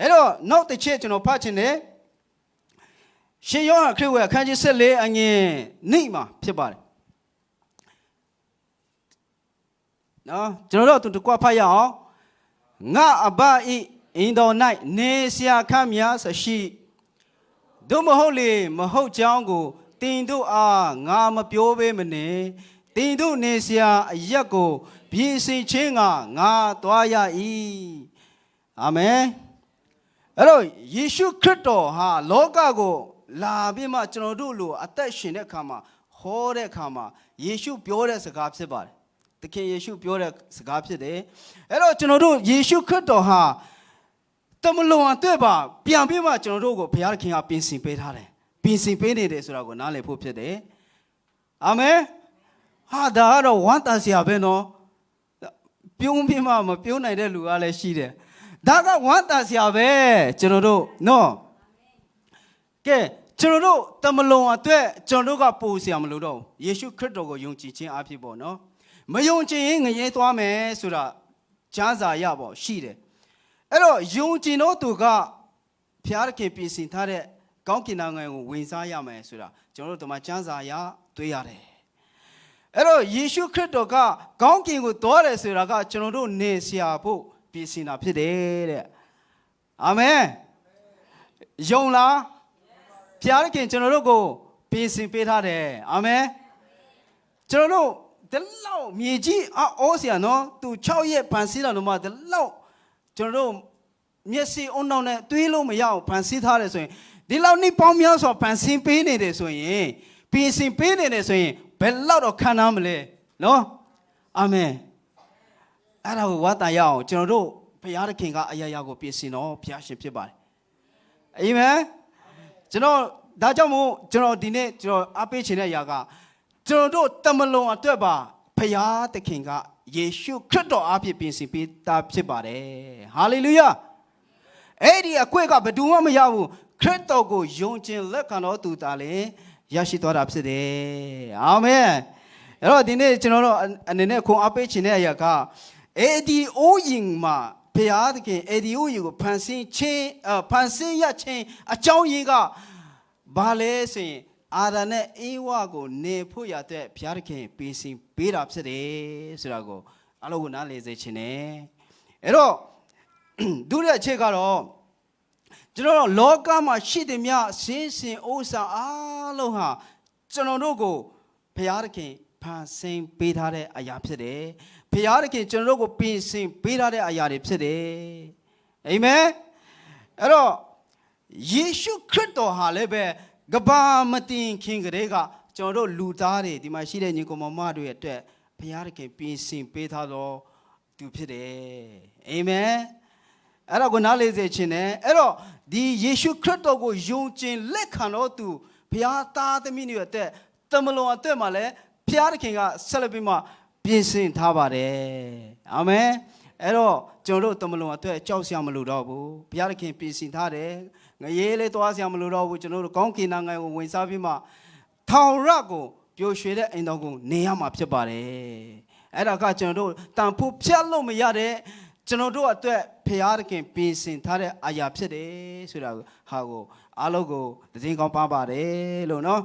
အဲ့တော့နောက်တစ်ချက်ကျွန်တော်ဖတ်ချင်တယ်ရှင်ယောဟန်ခရစ်ဝင်အခန်းကြီး14အငယ်နိမှာဖြစ်ပါတယ်နော်ကျွန်တော်တို့အတူတကွဖတ်ရအောင်ငါအဘဤအင်တော်၌နေဆရာခမ်းများဆရှိတို့မဟုတ်လေမဟုတ်ကြောင်းကိုတင်တို့အားငါမပြောပေးမနဲ့တင်တို့နေဆရာအရက်ကို ပြည်စင်ချင်းကငါသွားရ၏အာမင် အဲ့တော့ယေရှုခရစ်တော်ဟာလောကကိုလာပြီးမှကျွန်တော်တို့လိုအသက်ရှင်တဲ့အခါမှာဟောတဲ့အခါမှာယေရှုပြောတဲ့စကားဖြစ်ပါတယ်သခင်ယေရှုပြောတဲ့စကားဖြစ်တယ်အဲ့တော့ကျွန်တော်တို့ယေရှုခရစ်တော်ဟာတမလွန်အတွက်ပါပြန်ပြီးမှကျွန်တော်တို့ကိုဘုရားခင်ကပြင်ဆင်ပေးထားတယ်ပြင်ဆင်ပေးနေတယ်ဆိုတာကိုနားလည်ဖို့ဖြစ်တယ်အာမင်ဟာဒါကတော့ဝမ်းသာစရာပဲနော်ပြုံးပြီးမှမပြုံးနိုင်တဲ့လူကလည်းရှိတယ် ဒါကဝမ်းသာစရာပဲကျွန်တော်တို့နော်ကဲကျွန်တော်တို့တမလွန်အတွက်ကျွန်တော်တို့ကပို့စရာမလိုတော့ဘူးယေရှုခရစ်တော်ကိုယုံကြည်ခြင်းအဖြစ်ပေါ့နော်မယုံကြည်ရင်ငရဲသွားမယ်ဆိုတာချမ်းသာရပေါ့ရှိတယ်အဲ့တော့ယုံကြည်တော့သူကဖျားခင်ပြင်ဆင်ထားတဲ့ကောင်းကင်နိုင်ငံကိုဝင်စားရမယ်ဆိုတာကျွန်တော်တို့ဒီမှာချမ်းသာရတွေ့ရတယ်အဲ့တော့ယေရှုခရစ်တော်ကကောင်းကင်ကိုသွားတယ်ဆိုတာကကျွန်တော်တို့နေဆရာဖို့ ပြင်ဆင်တာဖြစ်တယ်တဲ့အာမင်ယုံလားဖျားခင်ကျွန်တော်တို့ကိုပြင်ဆင်ပေးထားတယ်အာမင်ကျွန်တော်တို့ဒီလောက်မြေကြီးအော်ဆရာနော်သူ6ရက်ပန်စီးလာတော့မှဒီလောက်ကျွန်တော်တို့မျက်စိအုံနောက်နဲ့တွေးလို့မရအောင်ပန်စီးထားတယ်ဆိုရင်ဒီလောက်နှစ်ပေါင်းများစွာပန်ဆင်းပေးနေတယ်ဆိုရင်ပြင်ဆင်ပေးနေတယ်ဆိုရင်ဘယ်လောက်တော့ခံနိုင်မလဲနော်အာမင် အဲ့ဒါကိုဝတ်တန်ရအောင်ကျွန်တော်တို့ဘုရားသခင်ကအရာရာကိုပြင်ဆင်တော့ဘုရားရှင်ဖြစ်ပါတယ်အာမင်ကျွန်တော်ဒါကြောင့်မို့ကျွန်တော်ဒီနေ့ကျွန်တော်အားပေးချင်တဲ့အရာကကျွန်တော်တို့တမလွန်အတွက်ပါဘုရားသခင်ကယေရှုခရစ်တော်အားဖြင့်ပြင်ဆင်ပေးတာဖြစ်ပါတယ်ဟာလေလုယာအဲ့ဒီအခွင့်ကဘယ်သူမှမရဘူးခရစ်တော်ကိုယုံကြည်လက်ခံတော်သူတာလေရရှိသွားတာဖြစ်တယ်အာမင်အဲ့တော့ဒီနေ့ကျွန်တော်တို့အနေနဲ့ခွန်အားပေးချင်တဲ့အရာက အေဒီအိုးရင်မှာဘုရားသခင်အေဒီအိုးရင်ကိုဖန်ဆင်းခြင်းအဖန်ဆင်းရခြင်းအကြောင်းရင်းကဘာလဲဆိုရင်အာရနဲ့အေဝါကိုနေဖို့ရတဲ့ဘုရားသခင်ပြင်ဆင်ပေးတာဖြစ်တယ်ဆိုတာကိုအလုံးကိုနားလည်စေချင်တယ်အဲ့တော့ဒုတိယအချက်ကတော့ကျွန်တော်တို့လောကမှာရှိတဲ့မြဆင်းစင်ဥစ္စာအားလုံးဟာကျွန်တော်တို့ကိုဘုရားသခင် ဖန်ဆင်းပေးထားတဲ့အရာဖြစ်တယ်ဘုရားသခင်ကျွန်တော်တို့ကိုပြင်ဆင်ပေးထားတဲ့အရာတွေဖြစ်တယ်အာမင်အဲ့တော့ယေရှုခရစ်တော်ဟာလည်းပဲကဘာမတင်ခင်ကလေးကကျွန်တော်တို့လူသားတွေဒီမှာရှိတဲ့ညီကောင်မမတို့ရဲ့အတွက်ဘုရားသခင်ပြင်ဆင်ပေးထားတော့သူဖြစ်တယ်အာမင်အဲ့တော့ကိုနားလေးစေခြင်းနဲ့အဲ့တော့ဒီယေရှုခရစ်တော်ကိုယုံကြည်လက်ခံတော့သူဘုရားသားသမီးတွေရဲ့အတွက်တမလွန်အတွက်မှာလည်း ဘုရားသခင်ကဆက်လက်ပြီးမှပြင်ဆင်ထားပါတယ်အာမင်အဲ့တော့ကျွန်တော်တို့တမလွန်အတွက်ကြောက်စရာမလိုတော့ဘူးဘုရားသခင်ပြင်ဆင်ထားတယ်ငရေလေးသွားစရာမလိုတော့ဘူးကျွန်တော်တို့ကောင်းကင်နိုင်ငံကိုဝင်စားပြီးမှထောင်ရကိုပျော်ရွှင်တဲ့အိမ်တော်ကိုနေရမှာဖြစ်ပါတယ်အဲ့ဒါကကျွန်တော်တို့တန်ဖို့ဖြတ်လို့မရတဲ့ကျွန်တော်တို့အတွက်ဖရာသခင်ပြင်ဆင်ထားတဲ့အရာဖြစ်တယ်ဆိုတာဟာကိုအားလုံးကိုသတင်းကောင်းပါပါတယ်လို့နော်